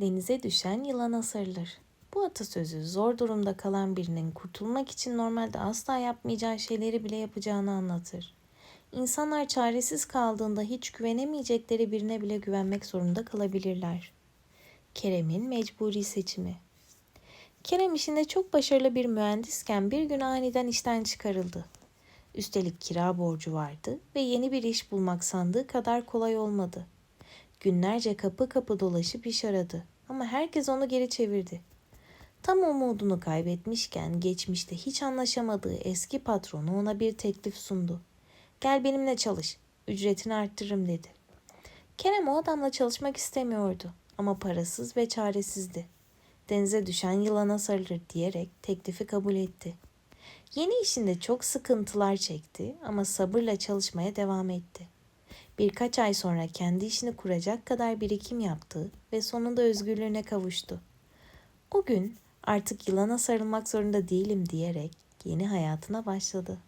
Denize düşen yılana sarılır. Bu atasözü zor durumda kalan birinin kurtulmak için normalde asla yapmayacağı şeyleri bile yapacağını anlatır. İnsanlar çaresiz kaldığında hiç güvenemeyecekleri birine bile güvenmek zorunda kalabilirler. Kerem'in mecburi seçimi. Kerem işinde çok başarılı bir mühendisken bir gün aniden işten çıkarıldı. Üstelik kira borcu vardı ve yeni bir iş bulmak sandığı kadar kolay olmadı. Günlerce kapı kapı dolaşıp iş aradı ama herkes onu geri çevirdi. Tam umudunu kaybetmişken geçmişte hiç anlaşamadığı eski patronu ona bir teklif sundu. Gel benimle çalış, ücretini arttırırım dedi. Kerem o adamla çalışmak istemiyordu ama parasız ve çaresizdi. Denize düşen yılana sarılır diyerek teklifi kabul etti. Yeni işinde çok sıkıntılar çekti ama sabırla çalışmaya devam etti. Birkaç ay sonra kendi işini kuracak kadar birikim yaptı ve sonunda özgürlüğüne kavuştu. O gün artık yılana sarılmak zorunda değilim diyerek yeni hayatına başladı.